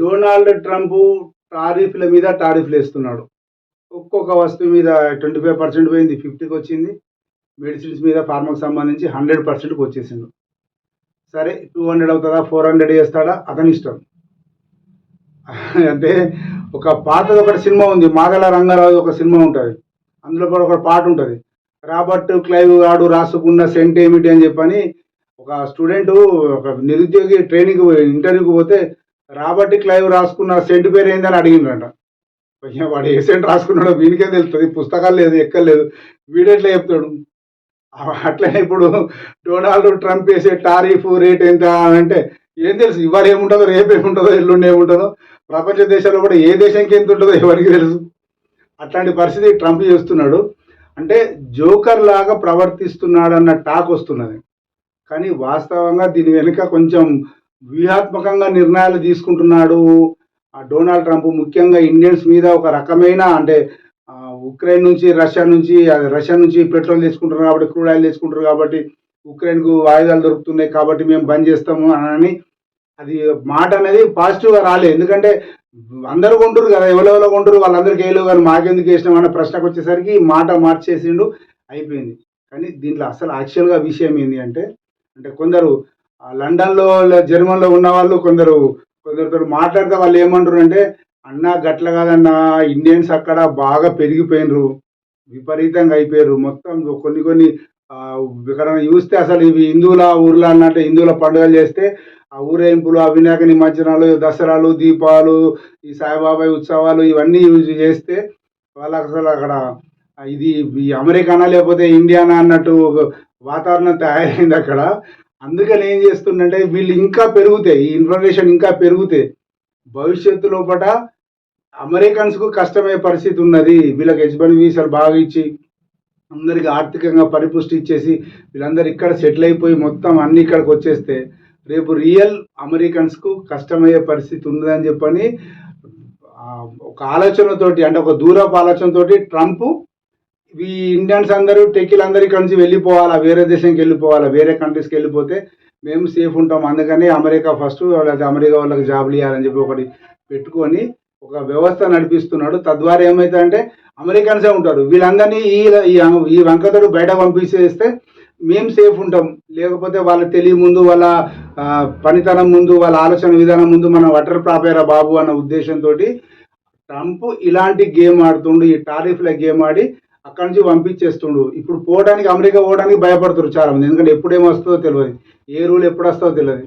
Donald Trump టారిఫ్ల మీద టారిఫ్లు వేస్తున్నాడు. ఒక్కొక్క వస్తువు మీద ట్వంటీ ఫైవ్ పర్సెంట్ పోయింది ఫిఫ్టీకి వచ్చింది. మెడిసిన్స్ మీద ఫార్మాకి సంబంధించి హండ్రెడ్ పర్సెంట్కి వచ్చేసిండు. సరే టూ హండ్రెడ్ అవుతుందా ఫోర్ హండ్రెడ్ చేస్తాడా అతని ఇష్టం. అంటే ఒక పాతది ఒకటి సినిమా ఉంది మాదల రంగారావు ఒక సినిమా ఉంటుంది. అందులో కూడా ఒక పాట ఉంటుంది. రాబర్ట్ క్లైవ్ గాడు రాసుకున్న సెంట్ ఏమిటి అని చెప్పని ఒక స్టూడెంట్ ఒక నిరుద్యోగి ట్రైనింగ్ ఇంటర్వ్యూకి పోతే రాబర్ట్ క్లైవ్ రాసుకున్న సెంట్ పేరు ఏందని అడిగిండ్రంట. అయ్యా వాడు ఏ సెంట్ రాసుకున్నాడో వీనికే తెలుస్తుంది పుస్తకాలు లేదు ఎక్కర్లేదు వీడెట్లా చెప్తాడు? అట్లనే ఇప్పుడు డొనాల్డ్ ట్రంప్ వేసే టారిఫ్ రేట్ ఎంత అంటే ఏం తెలుసు ఇవాళ ఏముంటుందో రేపు ఏముంటుందో ఎల్లుండి ఏముంటుందో ప్రపంచ దేశాల్లో కూడా ఏ దేశానికి ఎంత ఉంటుందో ఎవరికి తెలుసు. అట్లాంటి పరిస్థితి ట్రంప్ చేస్తున్నాడు. అంటే జోకర్ లాగా ప్రవర్తిస్తున్నాడు అన్న టాక్ వస్తున్నది. కానీ వాస్తవంగా దీని వెనుక కొంచెం వ్యూహాత్మకంగా నిర్ణయాలు తీసుకుంటున్నాడు. డొనాల్డ్ ట్రంప్ ముఖ్యంగా ఇండియన్స్ మీద ఒక రకమైన అంటే ఉక్రెయిన్ నుంచి రష్యా నుంచి రష్యా నుంచి పెట్రోల్ తీసుకుంటారు కాబట్టి క్రూడ్ ఆయిల్ తీసుకుంటారు కాబట్టి ఉక్రెయిన్కు ఆయుధాలు దొరుకుతున్నాయి కాబట్టి మేము బంద్ చేస్తాము అని అది మాట అనేది పాజిటివ్గా రాలేదు ఎందుకంటే అందరూ కొంటారు కదా ఎవరెవరో కొంటారు వాళ్ళందరికీ వేయలేవు కానీ మాకెందుకు వేసినాం అనే ప్రశ్నకు వచ్చేసరికి మాట మార్చేసిండు అయిపోయింది. కానీ దీంట్లో అసలు యాక్చువల్గా విషయం ఏంటి అంటే అంటే కొందరు లండన్లో జర్మన్లో ఉన్న వాళ్ళు కొందరు కొందరితో మాట్లాడితే వాళ్ళు ఏమంటారు అంటే అన్న గట్ల కాదన్న ఇండియన్స్ అక్కడ బాగా పెరిగిపోయినరు విపరీతంగా అయిపోయారు మొత్తం కొన్ని కొన్ని ఇక్కడ చూస్తే అసలు ఇవి హిందువుల ఊర్లో అన్నట్టు హిందువుల పండుగలు చేస్తే ఆ ఊరేగింపులు ఆ వినాయక నిమజ్జనాలు దసరాలు దీపాలు ఈ సాయిబాబాయ్ ఉత్సవాలు ఇవన్నీ యూజ్ చేస్తే వాళ్ళకి అసలు అక్కడ ఇది అమెరికానా లేకపోతే ఇండియానా అన్నట్టు వాతావరణం తయారైంది అక్కడ. అందుకని ఏం చేస్తుందంటే వీళ్ళు ఇంకా పెరుగుతాయి ఈ ఇన్ఫర్మేషన్ ఇంకా పెరుగుతాయి భవిష్యత్తు లోపల అమెరికన్స్కు కష్టమయ్యే పరిస్థితి ఉన్నది. వీళ్ళకి హెచ్బన్ వీసాలు బాగా ఇచ్చి అందరికి ఆర్థికంగా పరిపుష్టి ఇచ్చేసి వీళ్ళందరూ ఇక్కడ సెటిల్ అయిపోయి మొత్తం అన్ని ఇక్కడికి వచ్చేస్తే రేపు రియల్ అమెరికన్స్కు కష్టమయ్యే పరిస్థితి ఉందని చెప్పని ఒక ఆలోచనతోటి అంటే ఒక దూరపు ఆలోచనతోటి ట్రంప్ ఈ ఇండియన్స్ అందరూ టెక్కిలు అందరూ నుంచి వెళ్ళిపోవాలా వేరే దేశంకి వెళ్ళిపోవాలా వేరే కంట్రీస్కి వెళ్ళిపోతే మేము సేఫ్ ఉంటాం. అందుకని అమెరికా ఫస్ట్ వాళ్ళకి అమెరికా వాళ్ళకి జాబ్లు ఇవ్వాలని చెప్పి ఒకటి పెట్టుకొని ఒక వ్యవస్థ నడిపిస్తున్నాడు. తద్వారా ఏమవుతుందంటే అమెరికన్సే ఉంటారు. వీళ్ళందరినీ ఈ ఈ- ఈ వంకతోడు బయట పంపించేస్తే మేము సేఫ్ ఉంటాం. లేకపోతే వాళ్ళ తెలియ ముందు వాళ్ళ పనితనం ముందు వాళ్ళ ఆలోచన విధానం ముందు మనం వటర్ ప్రాపేరా బాబు అన్న ఉద్దేశంతో ట్రంప్ ఇలాంటి గేమ్ ఆడుతుండు ఈ టారిఫ్ల గేమ్ ఆడి అక్కడి నుంచి పంపించేస్తుండు. ఇప్పుడు పోవడానికి అమెరికా పోవడానికి భయపడుతున్నారు చాలా మంది ఎందుకంటే ఎప్పుడు ఏమొస్తుందో తెలియదు. ఏ రూల్ ఎప్పుడు వస్తుందో తెలియదు.